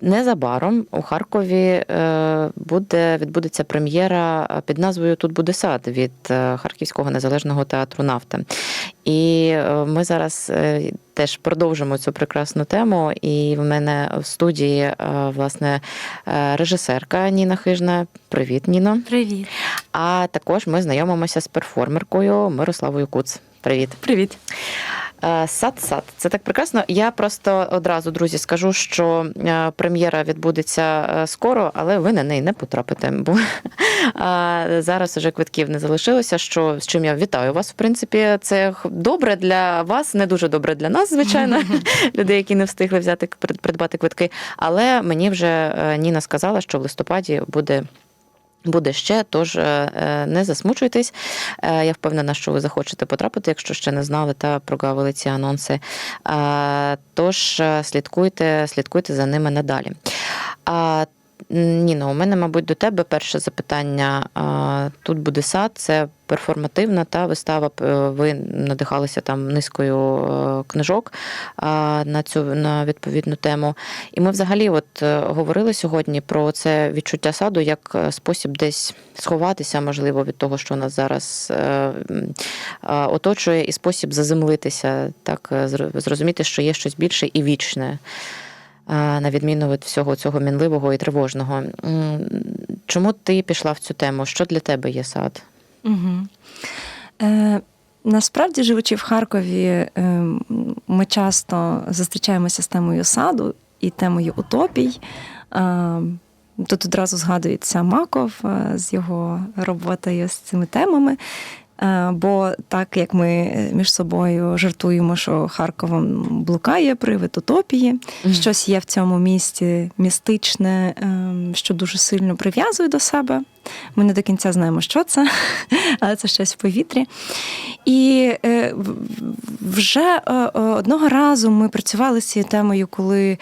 Незабаром у Харкові е, буде відбудеться прем'єра під назвою Тут буде сад від е, Харківського незалежного театру Нафта. І е, ми зараз теж продовжимо цю прекрасну тему. І в мене в студії власне режисерка Ніна Хижна. Привіт, Ніно. Привіт. А також ми знайомимося з перформеркою Мирославою Куц. Привіт. Привіт. Е, Сад-сад. Це так прекрасно. Я просто одразу, друзі, скажу, що е, прем'єра відбудеться е, скоро, але ви на неї не потрапите. Бо е, зараз уже квитків не залишилося. Що з чим я вітаю вас, в принципі, це добре для вас, не дуже добре для нас, звичайно, людей, які не встигли взяти прид- придбати квитки. Але мені вже е, Ніна сказала, що в листопаді буде. Буде ще, тож е, е, не засмучуйтесь. Е, Я впевнена, що ви захочете потрапити, якщо ще не знали та прогавили ці анонси. Тож слідкуйте, слідкуйте за ними надалі. А, Ніно, у мене, мабуть, до тебе перше запитання. Тут буде сад, це перформативна та вистава. Ви надихалися там низкою е, книжок на цю на відповідну тему. І ми взагалі от е, говорили сьогодні про це відчуття саду як е, спосіб десь сховатися, можливо, від того, що нас зараз е, оточує, і спосіб заземлитися, так е, зрозуміти, що є щось більше і вічне. А, На відміну від всього цього мінливого і тривожного. Чому ти пішла в цю тему? Що для тебе є сад? Угу. Е, насправді, живучи в Харкові, е, ми часто зустрічаємося з темою саду і темою утопій. Е, тут одразу згадується Маков е, з його роботою з цими темами. Е, Бо так як ми між собою жартуємо, що Харковом блукає привид утопії, Мгм. щось є в цьому місті містичне, ем, що дуже сильно прив'язує до себе. Ми не до кінця знаємо, що це, але це щось в повітрі. І е, вже е, е, одного разу ми працювали з цією темою, коли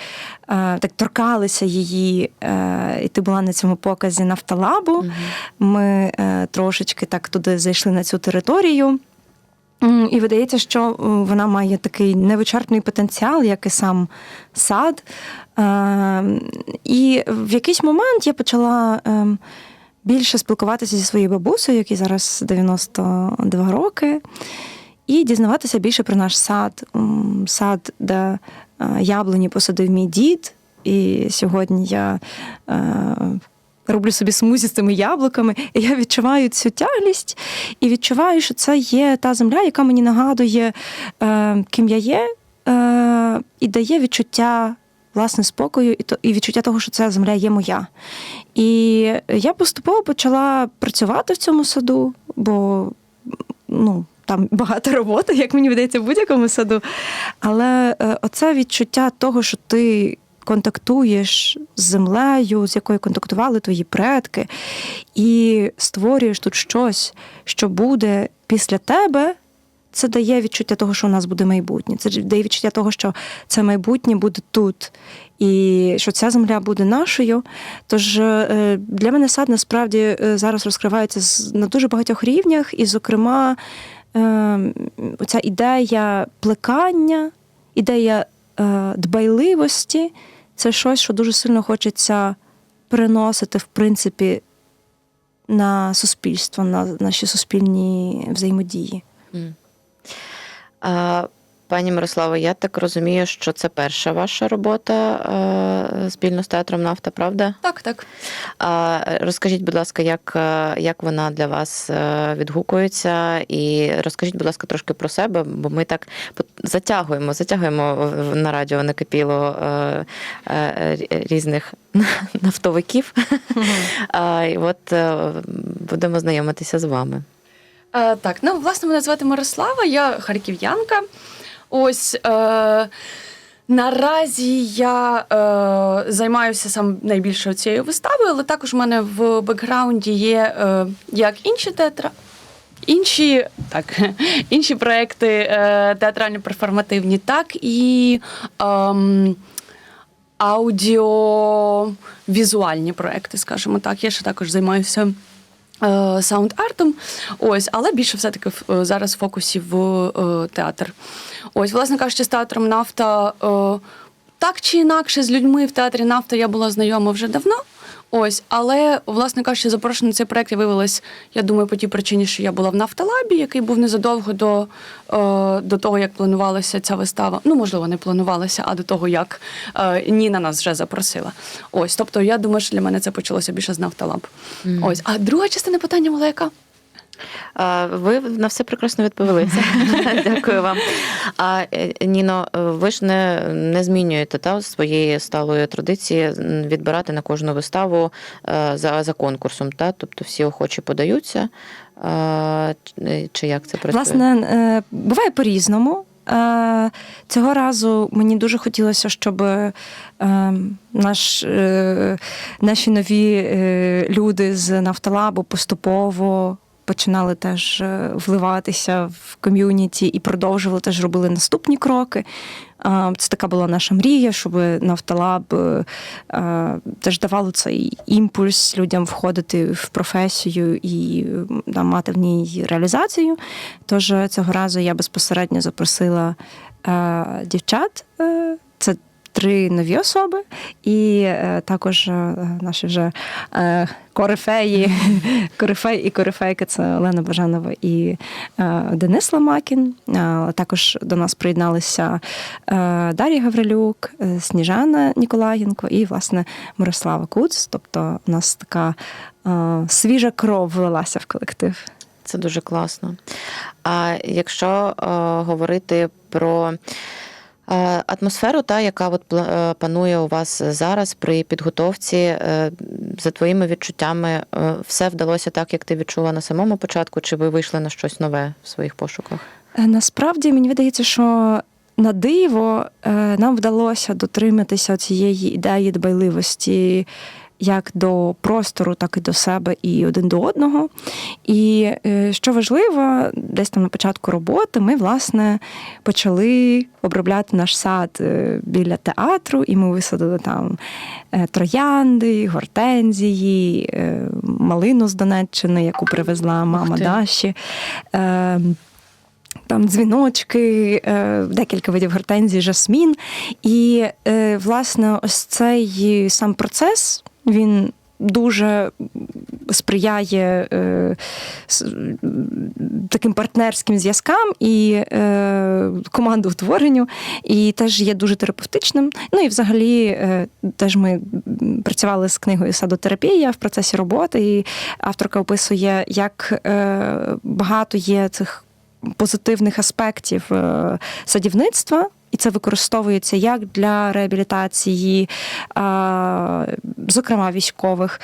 так торкалися її, і ти була на цьому показі Нафталабу. Ми трошечки так туди зайшли на цю територію. І видається, що вона має такий невичерпний потенціал, як і сам сад. І в якийсь момент я почала ем, більше спілкуватися зі своєю бабусею, якій зараз 92 роки, і дізнаватися більше про наш сад. Сад, де е, яблуні посадив мій дід. І сьогодні я е, роблю собі смузі з цими яблуками, і я відчуваю цю тяглість, і відчуваю, що це є та земля, яка мені нагадує, е, ким я є, і дає відчуття власне спокою, і, то, і відчуття того, що ця земля є моя. І я поступово почала працювати в цьому саду, бо ну, там багато роботи, як мені видається, в будь-якому саду. Але е, оце відчуття того, що ти контактуєш з землею, з якою контактували твої предки, і створюєш тут щось, що буде після тебе. Це дає відчуття того, що у нас буде майбутнє. Це дає відчуття того, що це майбутнє буде тут, і що ця земля буде нашою. Тож е, для мене сад насправді е, зараз розкривається на дуже багатьох рівнях, і, зокрема, е, ця ідея плекання, ідея дбайливості це щось, що дуже сильно хочеться переносити, в принципі, на суспільство, на наші суспільні взаємодії. М. А, Пані Мирославо, я так розумію, що це перша ваша робота спільно з театром Нафта, правда? Так, так. А, розкажіть, будь ласка, як, як вона для вас відгукується, і розкажіть, будь ласка, трошки про себе, бо ми так затягуємо, затягуємо на радіо накипіло різних нафтовиків. А, і от будемо знайомитися з вами. Е, так, ну власне мене звати Мирослава, я харків'янка. Ось е, наразі я е, займаюся сам найбільше цією виставою, але також в мене в бекграунді є е, як інші театра. Інші, так, інші проекти е, театрально-перформативні, так і ем, аудіовізуальні проекти, скажімо так. Я ще також займаюся е, саунд-артом. Ось, але більше все-таки е, зараз в фокусі в е, театр. Ось, власне кажучи, з театром нафта. Так чи інакше, з людьми в театрі нафта я була знайома вже давно. Ось, але, власне кажучи, запрошена на цей проект я виявилась, я думаю, по тій причині, що я була в Нафталабі, який був незадовго до, е, до того, як планувалася ця вистава. Ну, можливо, не планувалася, а до того, як е, Ніна нас вже запросила. Ось, тобто, я думаю, що для мене це почалося більше з Нафталаб. Ось, а друга частина питання була яка? Ви на все прекрасно відповіли. Дякую вам. А е, Ніно, ви ж не, не змінюєте та, своєї сталої традиції відбирати на кожну виставу е, за, за конкурсом, та? тобто всі охочі подаються. А, чи- як це працює? Власне, е, буває по-різному. Е, Цього разу мені дуже хотілося, щоб е, наш, е, наші нові е, люди з Нафталабу поступово починали теж е, вливатися в ком'юніті і продовжували теж робили наступні кроки. Це така була наша мрія, щоб Нафталаб е, е, теж давало цей імпульс людям входити в професію і да, мати в ній реалізацію. Тож цього разу я безпосередньо запросила дівчат. Три нові особи, і е, також е, наші вже е, корифеї, корифей і корифейка це Олена Бажанова і Денис Ламакін. Також до нас приєдналися Дар'я Гаврилюк, Сніжана Ніколаєнко і, власне, Мирослава Куц. Тобто, у нас така свіжа кров влилася в колектив. Це дуже класно. А якщо е, говорити про атмосферу, та, яка от е, панує у вас зараз при підготовці, е, за твоїми відчуттями, е, все вдалося так, як ти відчула на самому початку, чи ви вийшли на щось нове в своїх пошуках? Е, Насправді мені видається, що на диво е, нам вдалося дотриматися цієї ідеї дбайливості як до простору, так і до себе, і один до одного. І е, що важливо, десь там на початку роботи ми власне почали обробляти наш сад е, біля театру, і ми висадили там е, троянди, гортензії, малину з Донеччини, яку привезла мама. Даші. Там дзвіночки, декілька видів гортензії, жасмін. І, власне, ось цей сам процес він дуже сприяє е, таким партнерським зв'язкам і е, командоутворенню, і теж є дуже терапевтичним. Ну і взагалі е, теж ми працювали з книгою Садотерапія в процесі роботи, і авторка описує, як е, багато є цих позитивних аспектів е, садівництва. І це використовується як для реабілітації, зокрема військових,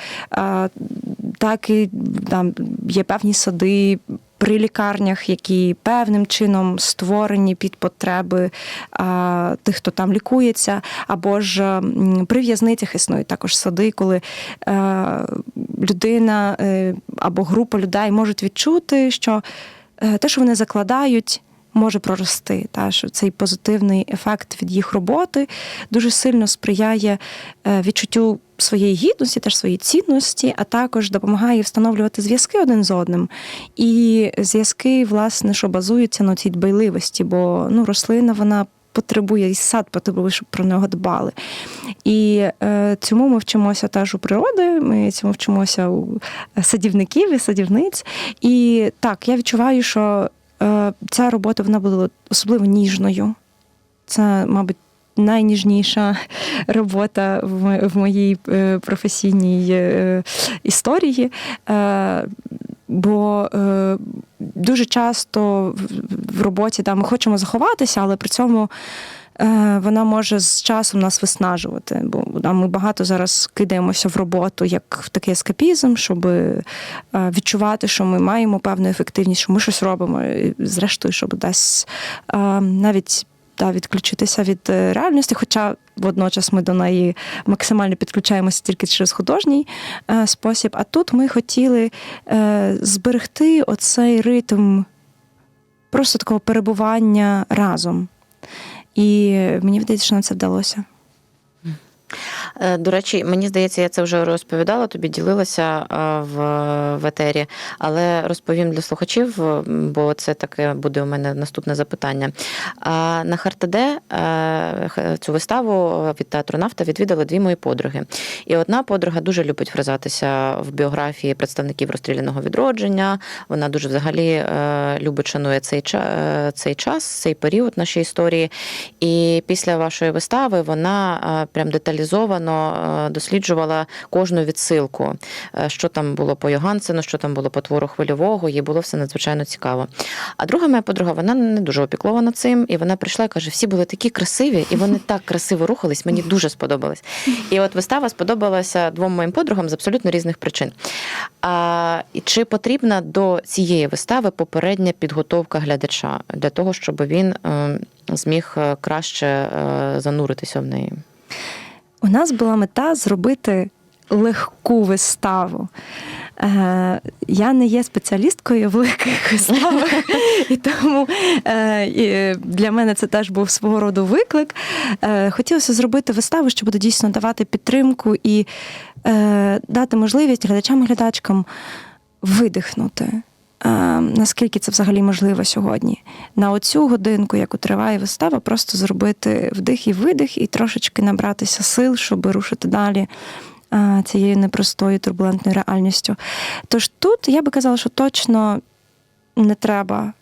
так і там є певні сади при лікарнях, які певним чином створені під потреби а, тих, хто там лікується, або ж м, при в'язницях існують також сади, коли е, людина е, або група людей можуть відчути, що е, те, що вони закладають, може прорости. Та, що цей позитивний ефект від їх роботи дуже сильно сприяє е, відчуттю своєї гідності, теж своєї цінності, а також допомагає встановлювати зв'язки один з одним. І зв'язки, власне, що базуються на цій дбайливості, бо ну, рослина вона. Потребує і сад потребує, щоб про нього дбали. І е, цьому ми вчимося теж у природи, ми цьому вчимося у садівників і садівниць. І так, я відчуваю, що ця робота вона була особливо ніжною. Це, мабуть, найніжніша робота в, моїй е, професійній е, історії. Е, Бо е, дуже часто в- роботі да, ми хочемо заховатися, але при цьому е, вона може з часом нас виснажувати. Бо ми багато зараз кидаємося в роботу як в такий ескапізм, щоб е, відчувати, що ми маємо певну ефективність, що ми щось робимо. І, зрештою, щоб десь е, навіть та, відключитися від е, реальності, хоча водночас ми до неї максимально підключаємося тільки через художній е, спосіб. А тут ми хотіли е, зберегти оцей ритм просто такого перебування разом. І мені здається, що нам це вдалося. Е, До речі, мені здається, я це вже розповідала, тобі ділилася е, в, в етері, але розповім для слухачів, е, бо це таке буде у мене наступне запитання. На Хартаде е, цю виставу від театру Нафта відвідали дві мої подруги. І одна подруга дуже любить вразатися в біографії представників розстріляного відродження. Вона дуже взагалі любить шанує цей, цей час, цей період нашої історії. І після вашої вистави вона прям деталізовано е, досліджувала кожну відсилку, е, що там було по Йогансену, що там було по твору хвильового. Їй було все надзвичайно цікаво. А друга моя подруга, вона не дуже опіклована цим, і вона прийшла і каже: всі були такі красиві, і вони так красиво рухались. Мені дуже сподобалось. І от вистава сподобалася двом моїм подругам з абсолютно різних причин. А чи потрібна до цієї вистави попередня підготовка глядача для того, щоб він е, зміг е, краще зануритися в неї? У нас була мета зробити легку виставу. Е, я не є спеціалісткою в великих виставах, і тому е, для мене це теж був свого роду виклик. Е, хотілося зробити виставу, що буде дійсно давати підтримку і дати можливість глядачам-глядачкам видихнути. Е, наскільки це взагалі можливо сьогодні? На оцю годинку, яку триває вистава, просто зробити вдих і видих, і трошечки набратися сил, щоб рушити далі е, цією непростою турбулентною реальністю. Тож тут я би казала, що точно не треба,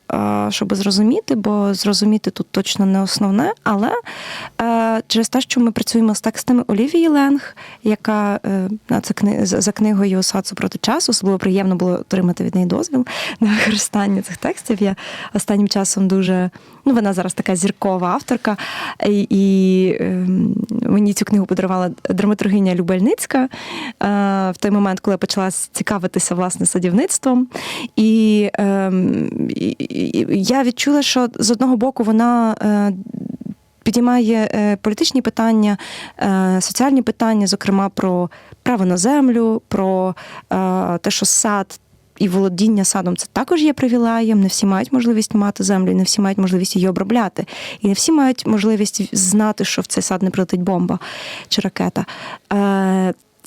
щоб зрозуміти, бо зрозуміти тут точно не основне. Але е, через те, що ми працюємо з текстами Олівії Ленг, яка е, кни- за книгою Сад супроти часу, особливо приємно було отримати від неї дозвіл на використання цих текстів. Я останнім часом дуже ну вона зараз така зіркова авторка, і, ем, мені цю книгу подарувала драматургиня Любельницька е, в той момент, коли я почала цікавитися власне садівництвом. Ем, і, і я відчула, що з одного боку вона. Е, Підіймає е, політичні питання, е, соціальні питання, зокрема про право на землю, про те, що сад і володіння садом це також є привілеєм. Не всі мають можливість мати землю, не всі мають можливість її обробляти. І не всі мають можливість знати, що в цей сад не прилетить бомба чи ракета.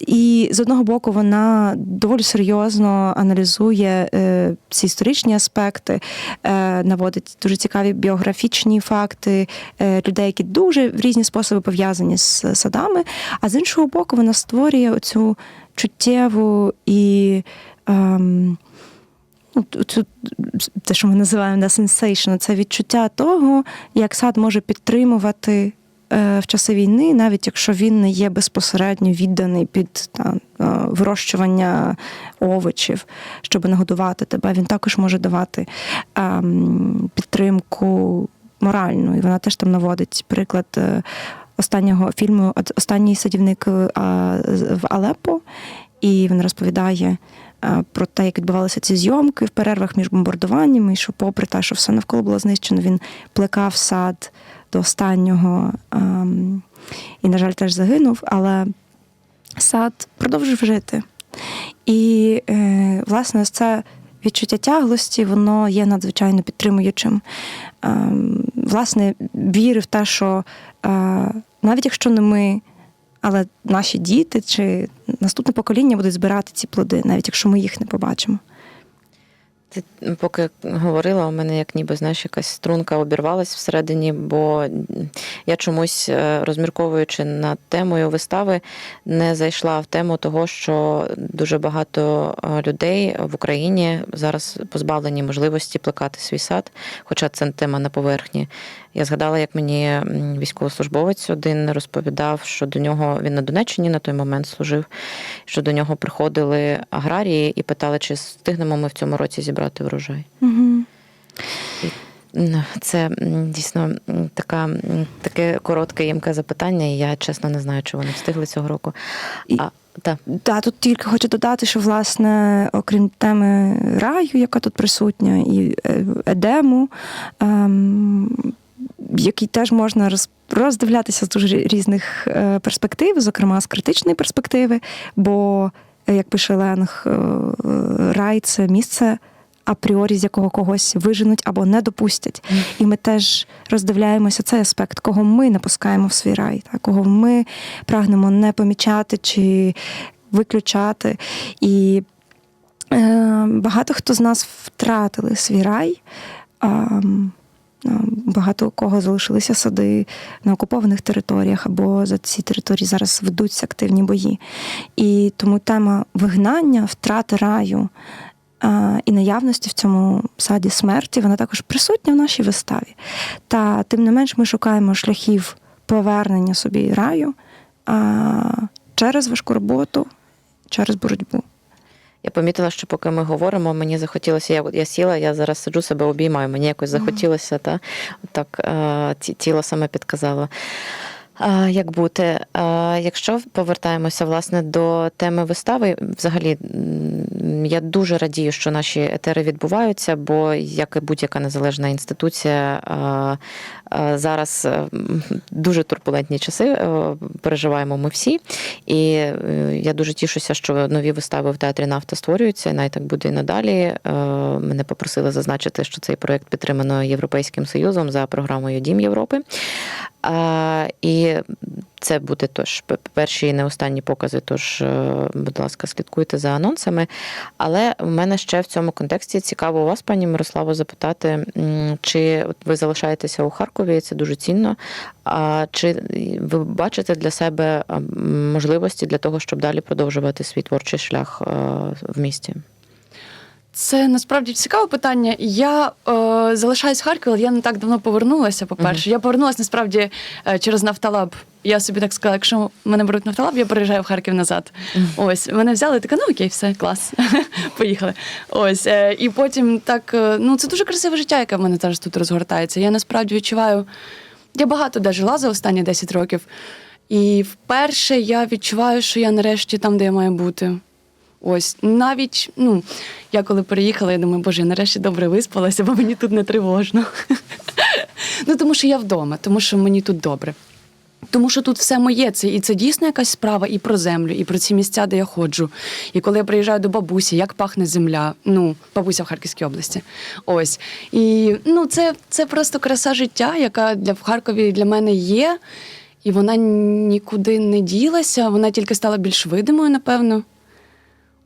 Е, і з одного боку вона доволі серйозно аналізує е, ці історичні аспекти, е, наводить дуже цікаві біографічні факти е, людей, які дуже в різні способи пов'язані з садами. А з іншого боку, вона створює оцю чуттєву і. Ну, цю, те, що ми називаємо да, sensation, це відчуття того, як сад може підтримувати е, в часи війни, навіть якщо він не є безпосередньо відданий під та, е, вирощування овочів, щоб нагодувати тебе, він також може давати ем, підтримку моральну. І вона теж там наводить приклад. е, Останнього фільму Останній садівник е, в Алеппо, і він розповідає е, про те, як відбувалися ці зйомки в перервах між бомбардуваннями, і що, попри те, що все навколо було знищено, він плекав сад до останнього ем, і, на жаль, теж загинув, але сад продовжив жити. І, е, власне, це відчуття тяглості, воно є надзвичайно підтримуючим. Ем, власне, віри в те, що е, навіть якщо не ми, але наші діти чи наступне покоління будуть збирати ці плоди, навіть якщо ми їх не побачимо. Ти поки говорила, у мене як ніби знаєш, якась струнка обірвалась всередині, бо я чомусь е, розмірковуючи над темою вистави, не зайшла в тему того, що дуже багато е, людей в Україні зараз позбавлені можливості плекати свій сад, хоча це тема на поверхні. Я згадала, як мені військовослужбовець один розповідав, що до нього він на Донеччині на той момент служив, що до нього приходили аграрії і питали, чи встигнемо ми в цьому році зібрати врожай. Угу. Це дійсно така, таке коротке ємке запитання, і я чесно не знаю, чи вони встигли цього року. А, та. Да, тут тільки хочу додати, що власне, окрім теми раю, яка тут присутня, і е, едему, ем, який теж можна роз, роздивлятися з дуже різних е, перспектив, зокрема з критичної перспективи, бо, е, як пише Ленг, е, рай це місце апріорі, з якого когось виженуть або не допустять. І ми теж роздивляємося цей аспект, кого ми не пускаємо в свій рай, та, кого ми прагнемо не помічати чи виключати. І е, багато хто з нас втратили свій рай. А, Багато у кого залишилися сади на окупованих територіях, або за ці території зараз ведуться активні бої. І тому тема вигнання, втрати раю а, і наявності в цьому саді смерті, вона також присутня в нашій виставі. Та тим не менш ми шукаємо шляхів повернення собі раю а, через важку роботу, через боротьбу. Я помітила, що поки ми говоримо, мені захотілося, я, я сіла, я зараз сиджу себе обіймаю, мені якось захотілося, та так е, тіло саме підказало. А, Як бути? А, Якщо повертаємося власне до теми вистави, взагалі я дуже радію, що наші етери відбуваються, бо як і будь-яка незалежна інституція, зараз е, дуже турбулентні часи е, переживаємо ми всі. І е, я дуже тішуся, що нові вистави в театрі нафта створюються, і навіть так буде і надалі. Е, Мене попросили зазначити, що цей проект підтримано Європейським Союзом за програмою Дім Європи. І це буде тож перші і не останні покази. Тож, е, будь ласка, слідкуйте за анонсами. Але в мене ще в цьому контексті цікаво у вас, пані Мирославо, запитати, чи ви залишаєтеся у Харкові, це дуже цінно. А чи ви бачите для себе можливості для того, щоб далі продовжувати свій творчий шлях е, в місті? Це насправді цікаве питання. Я е, залишаюсь в Харкові, але я не так давно повернулася. По-перше, я повернулася насправді е, через Нафталаб. Я собі так сказала, якщо мене беруть в Нафталаб, я переїжджаю в Харків назад. Ось мене взяли, така, ну окей, все, клас. Поїхали. Ось. Е, і потім так, е, ну це дуже красиве життя, яке в мене зараз тут розгортається. Я насправді відчуваю. Я багато де жила за останні 10 років. І вперше я відчуваю, що я нарешті там, де я маю бути. Ось навіть ну я коли переїхала, я думаю, боже, я нарешті добре виспалася, бо мені тут не тривожно. ну тому що я вдома, тому що мені тут добре. Тому що тут все моє, це і це дійсно якась справа і про землю, і про ці місця, де я ходжу. І коли я приїжджаю до бабусі, як пахне земля. Ну, бабуся в Харківській області. Ось. І ну, це, це просто краса життя, яка для в Харкові для мене є. І вона нікуди не ділася, вона тільки стала більш видимою, напевно.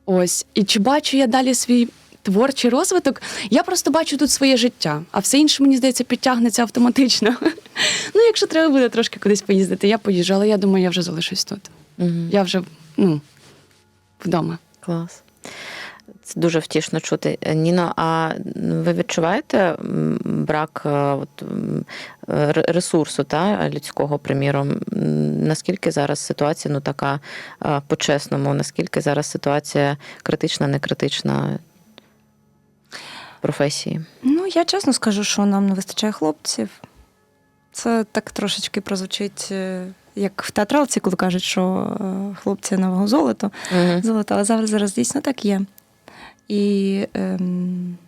Ось. І чи бачу я далі свій творчий розвиток? Я просто бачу тут своє життя, а все інше, мені здається, підтягнеться автоматично. ну, якщо треба буде трошки кудись поїздити, я поїжджу, але я думаю, я вже залишусь тут. Угу. Я вже ну, вдома. Клас. Це дуже втішно чути. Ніно, а ви відчуваєте брак е, от, ресурсу та, людського, приміром? Наскільки зараз ситуація ну, така е, по-чесному, наскільки зараз ситуація критична, не критична професії? Ну, я чесно скажу, що нам не вистачає хлопців. Це так трошечки прозвучить, е, як в театралці, коли кажуть, що е, хлопці на вагу золото. Угу. Золото, але зараз, зараз дійсно так є. І ем,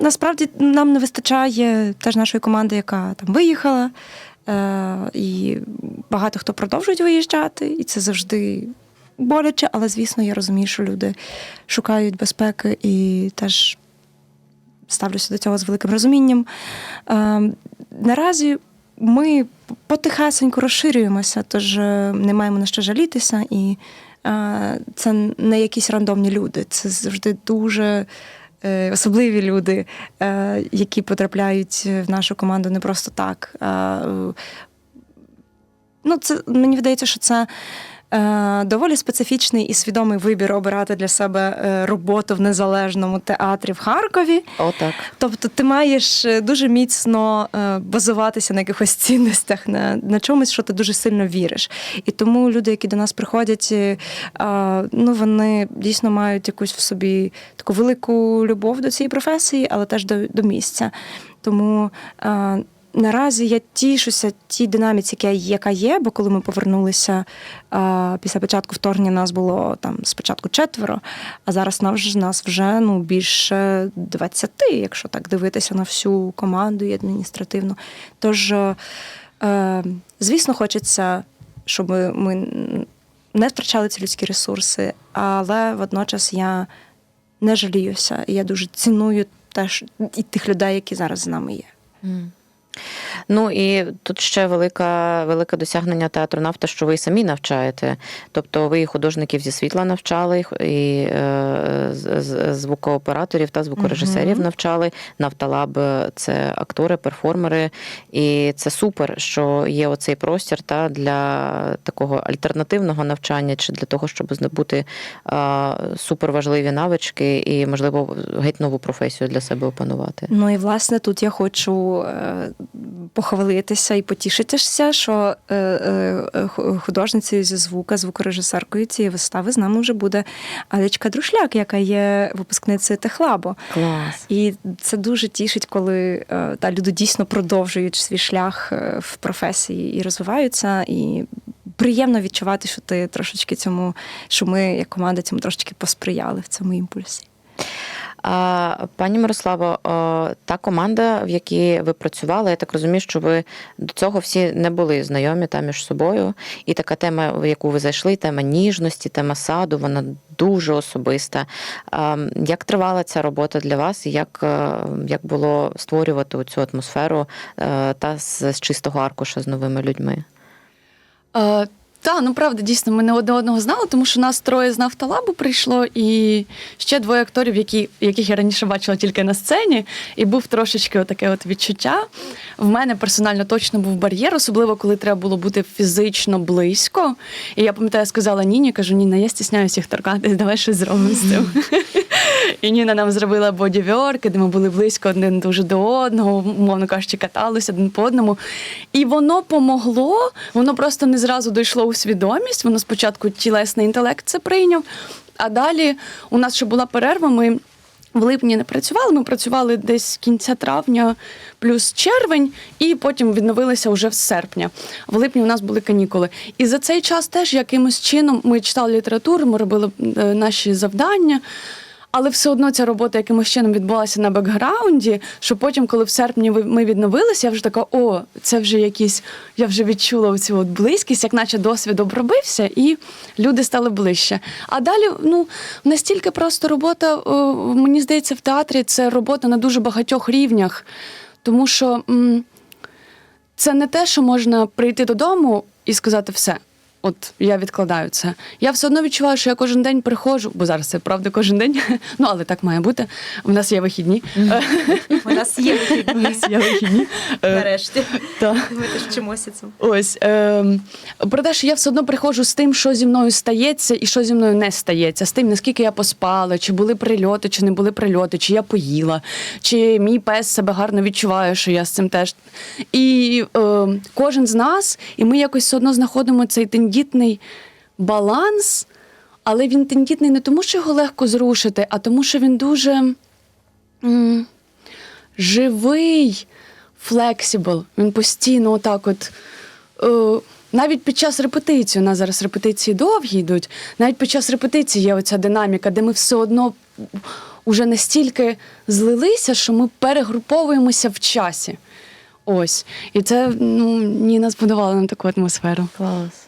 насправді нам не вистачає теж нашої команди, яка там виїхала. Е, і багато хто продовжують виїжджати, і це завжди боляче, але звісно, я розумію, що люди шукають безпеки і теж ставлюся до цього з великим розумінням. Е, наразі ми потихесенько розширюємося, тож е, не маємо на що жалітися, і е, це не якісь рандомні люди, це завжди дуже. е, Особливі люди, які потрапляють в нашу команду не просто так. Ну, це мені видається, що це доволі специфічний і свідомий вибір обирати для себе е, роботу в незалежному театрі в Харкові. Отак. Тобто ти маєш е, дуже міцно е, базуватися на якихось цінностях, на, на чомусь, що ти дуже сильно віриш. І тому люди, які до нас приходять, е, ну вони дійсно мають якусь в собі таку велику любов до цієї професії, але теж до, до місця. Тому наразі я тішуся тій динаміці, яка- є, бо коли ми повернулися після початку вторгнення, нас було там спочатку четверо, а зараз нас вже ну, більше 20, якщо так дивитися на всю команду і адміністративну. Тож, е, е, звісно, хочеться, щоб ми не втрачали ці людські ресурси, але водночас я не жаліюся. І я дуже ціную теж і тих людей, які зараз з нами є. Ну і тут ще велика, велике досягнення театру нафта, що ви самі навчаєте. Тобто ви і художників зі світла навчали, і е, звукооператорів та звукорежисерів Мгм. навчали. Нафталаб е, це актори, перформери. І це супер, що є оцей простір та для такого альтернативного навчання, чи для того, щоб здобути е, суперважливі навички і, можливо, геть нову професію для себе опанувати. Ну і власне тут я хочу е, похвалитися і потішитися, що е, е, художницею зі звука, звукорежисеркою цієї вистави з нами вже буде Алічка Друшляк, яка є випускницею Техлабу. Клас. І це дуже тішить, коли е, та люди дійсно продовжують свій шлях е, в професії і розвиваються. І приємно відчувати, що ти трошечки цьому, що ми як команда цьому трошечки посприяли в цьому імпульсі. Пані Мирославо, та команда, в якій ви працювали, я так розумію, що ви до цього всі не були знайомі там між собою. І така тема, в яку ви зайшли, тема ніжності, тема саду, вона дуже особиста. Як тривала ця робота для вас? і Як, е, як було створювати цю атмосферу е, та з, з чистого аркуша з новими людьми? Та, ну правда, дійсно, ми не одне одного знали, тому що нас троє з нафталабу прийшло, і ще двоє акторів, які, яких я раніше бачила тільки на сцені, і був трошечки таке от відчуття. В мене персонально точно був бар'єр, особливо коли треба було бути фізично близько. І я пам'ятаю, сказала Ніні, кажу, Ніна, я стісняюся їх торкатись, давай щось зробимо з цим. І Ніна нам зробила бодівьорки, де ми були близько один дуже до одного, умовно кажучи, каталися один по одному. І воно помогло, воно просто не зразу дійшло у свідомість. Воно спочатку тілесний інтелект це прийняв. А далі у нас ще була перерва. Ми в липні не працювали. Ми працювали десь кінця травня плюс червень, і потім відновилися вже в серпня. В липні у нас були канікули. І за цей час теж якимось чином ми читали літературу, ми робили е, наші завдання. Але все одно ця робота якимось чином відбулася на бекграунді, що потім, коли в серпні ми відновилися, я вже така, о, це вже якісь, я вже відчула цю от близькість, як наче досвід обробився, і люди стали ближче. А далі, ну, настільки просто робота, о, мені здається, в театрі це робота на дуже багатьох рівнях. Тому що м, це не те, що можна прийти додому і сказати все. От я відкладаю це. Я все одно відчуваю, що я кожен день приходжу, бо зараз це правда кожен день. Ну але так має бути. У нас є вихідні. У нас є У нас є вихідні. Нарешті. Ми теж вчимося цим. Ось про те, що я все одно приходжу з тим, що зі мною стається і що зі мною не стається, з тим, наскільки я поспала, чи були прильоти, чи не були прильоти, чи я поїла, чи мій пес себе гарно відчуває, що я з цим теж. І ем, кожен з нас, і ми якось все одно знаходимо цей тендітний баланс, але він тендітний не тому, що його легко зрушити, а тому, що він дуже. м, живий, флексібл. Він постійно отак от. Е, навіть під час репетиції, у нас зараз репетиції довгі йдуть, навіть під час репетиції є оця динаміка, де ми все одно уже настільки злилися, що ми перегруповуємося в часі. Ось. І це ну, Ніна збудувала нам таку атмосферу. Клас.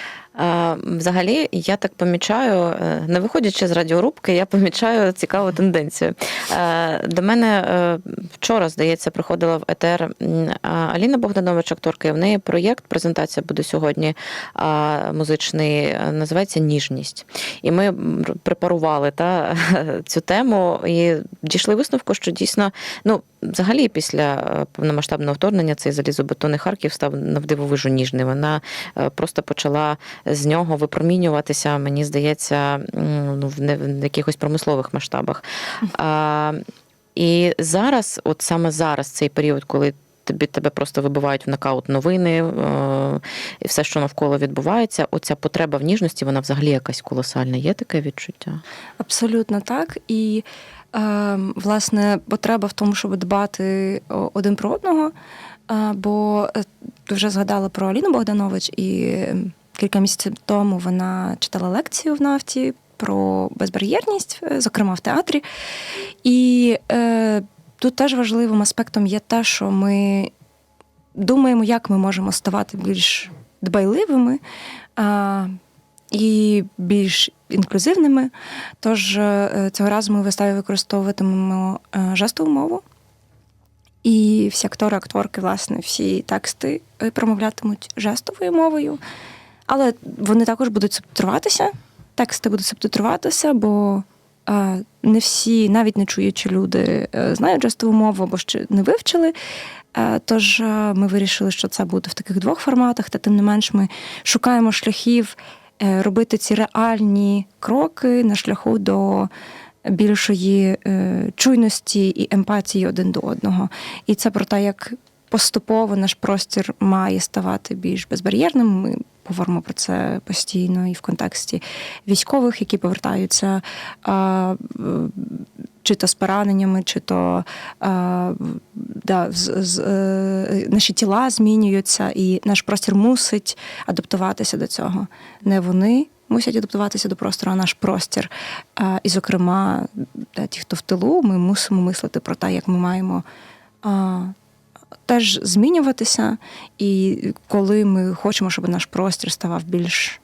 Взагалі, я так помічаю, е, не виходячи з радіорубки, я помічаю цікаву тенденцію. Е, До мене е, вчора, здається, приходила в ЕТР Аліна Богданович, акторка, і в неї проєкт, презентація буде сьогодні музичний, називається Ніжність. І ми препарували та, цю тему і дійшли висновку, що дійсно, ну, взагалі, після повномасштабного вторгнення цей залізобетонний Харків став навдивовижу ніжний. Вона просто почала з нього випромінюватися, мені здається, ну, в якихось промислових масштабах. А, і зараз, от саме зараз, цей період, коли тобі тебе просто вибивають в нокаут новини, е, і все, що навколо відбувається, оця потреба в ніжності, вона взагалі якась колосальна. Є таке відчуття? Абсолютно так. І е, власне потреба в тому, щоб дбати один про одного. Бо е, ти вже згадала про Аліну Богданович, і е, кілька місяців тому вона читала лекцію в нафті про безбар'єрність, е, зокрема в театрі. І е, тут теж важливим аспектом є те, що ми думаємо, як ми можемо ставати більш дбайливими. А, і більш інклюзивними. Тож е, цього разу ми в виставі використовуватимемо е, жестову мову. І всі актори, акторки, власне, всі тексти е, промовлятимуть жестовою мовою. Але вони також будуть субтитруватися. Тексти будуть субтитруватися, бо е, не всі, навіть не чуючі люди, е, знають жестову мову або ще не вивчили. Е, Тож ми вирішили, що це буде в таких двох форматах, та тим не менш ми шукаємо шляхів робити ці реальні кроки на шляху до більшої чуйності і емпатії один до одного. І це про те, як поступово наш простір має ставати більш безбар'єрним. Ми говоримо про це постійно і в контексті військових, які повертаються. А, чи то з пораненнями, чи то а, да, з, з, е, наші тіла змінюються, і наш простір мусить адаптуватися до цього. Не вони мусять адаптуватися до простору, а наш простір. І, зокрема, ті, хто в тилу, ми мусимо мислити про те, як ми маємо. Теж змінюватися, і коли ми хочемо, щоб наш простір ставав більш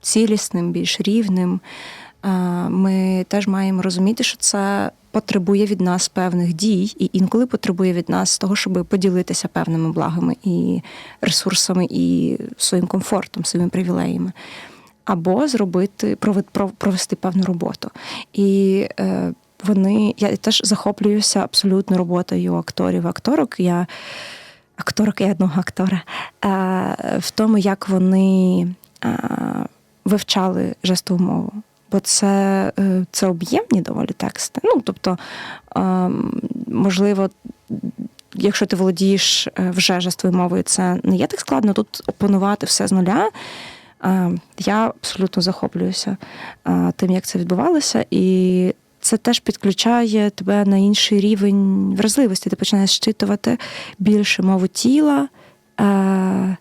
цілісним, більш рівним, ми теж маємо розуміти, що це потребує від нас певних дій, і інколи потребує від нас того, щоб поділитися певними благами і ресурсами, і своїм комфортом, своїми привілеями. Або зробити провести певну роботу. І е, вони я теж захоплююся абсолютно роботою акторів, акторок. Я акторок і одного актора е, в тому, як вони е, вивчали жестову мову. Бо це, е, це об'ємні доволі тексти. Ну, тобто, е, можливо, якщо ти володієш вже жестовою мовою, це не є так складно. Тут опанувати все з нуля. Е, Я абсолютно захоплююся тим, як це відбувалося, і це теж підключає тебе на інший рівень вразливості. Ти починаєш щитувати більше мову тіла, е,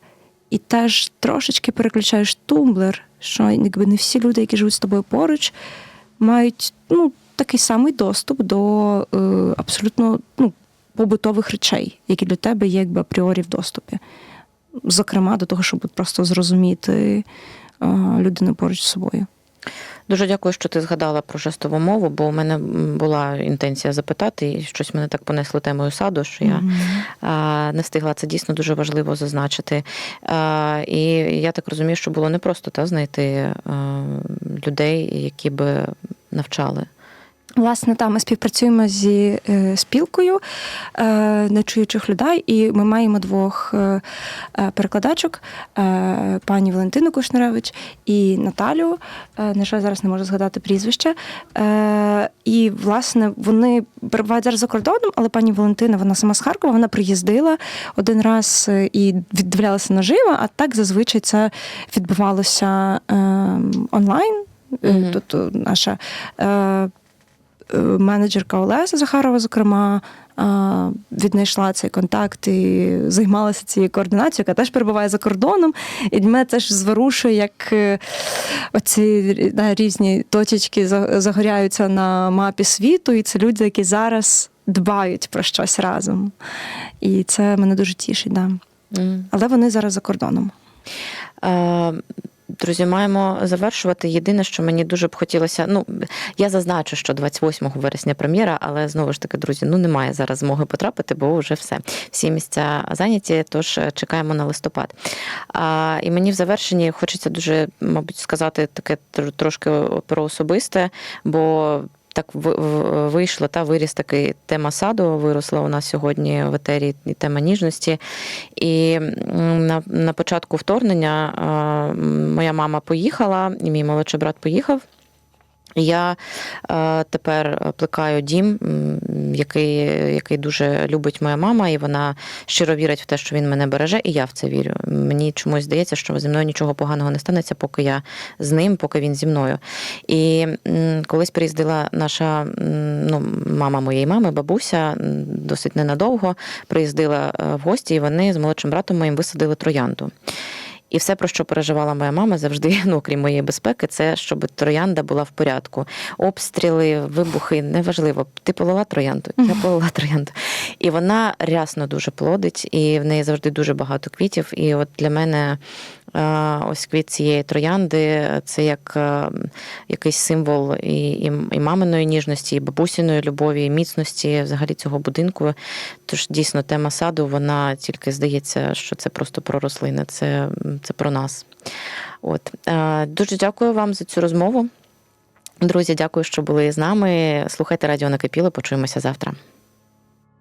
і теж трошечки переключаєш тумблер, що якби не всі люди, які живуть з тобою поруч, мають ну, такий самий доступ до е, абсолютно ну, побутових речей, які для тебе є якби апріорі в доступі. Зокрема, до того, щоб просто зрозуміти е, людину поруч з собою. Дуже дякую, що ти згадала про жестову мову, бо у мене була інтенція запитати, і щось мене так понесло темою саду, що я а, не встигла. Це дійсно дуже важливо зазначити. І я так розумію, що було непросто та, знайти людей, які би навчали. Власне, там ми співпрацюємо зі е, спілкою е, нечуючих людей, і ми маємо двох е, перекладачок: е, пані Валентину Кушнаревич і Наталю. Е, на жаль, зараз не можу згадати прізвище. Е, і, власне, вони перебувають зараз за кордоном, але пані Валентина, вона сама з Харкова, вона приїздила один раз і віддивлялася наживо, а так зазвичай це відбувалося е, онлайн. Е, Мгм. Тобто наша. Е, менеджерка Олеся Захарова, зокрема, е, віднайшла цей контакт і займалася цією координацією, яка теж перебуває за кордоном. І мене теж зворушує, як е, оці да, різні точечки загоряються на мапі світу, і це люди, які зараз дбають про щось разом. І це мене дуже тішить. Да. М. Але вони зараз за кордоном. Друзі, маємо завершувати. Єдине, що мені дуже б хотілося. Ну, я зазначу, що 28 вересня прем'єра, але знову ж таки, друзі, ну немає зараз змоги потрапити, бо вже все. Всі місця зайняті, тож е, чекаємо на листопад. А, і мені в завершенні хочеться дуже, мабуть, сказати таке трошки про особисте, бо. Так вийшло та виріс такий тема саду. Виросла у нас сьогодні в етері і тема ніжності. І на, на початку вторгнення моя мама поїхала, і мій молодший брат поїхав. Я е, тепер плекаю дім, який, який дуже любить моя мама, і вона щиро вірить в те, що він мене береже, і я в це вірю. Мені чомусь здається, що зі мною нічого поганого не станеться, поки я з ним, поки він зі мною. І колись приїздила наша ну, мама моєї мами, бабуся, досить ненадовго, приїздила е, в гості, і вони з молодшим братом моїм висадили троянду. І все, про що переживала моя мама, завжди, ну окрім моєї безпеки, це щоб троянда була в порядку. Обстріли, вибухи, неважливо. Ти полила троянду, я полила троянду. І вона рясно дуже плодить, і в неї завжди дуже багато квітів. І от для мене ось квіт цієї троянди це як е, якийсь символ і, і, і маминої ніжності, і бабусіної любові, і міцності взагалі цього будинку. Тож дійсно тема саду, вона тільки здається, що це просто про рослини, це, це про нас. От Е, дуже дякую вам за цю розмову. Друзі, дякую, що були з нами. Слухайте радіо накипіло. Почуємося завтра.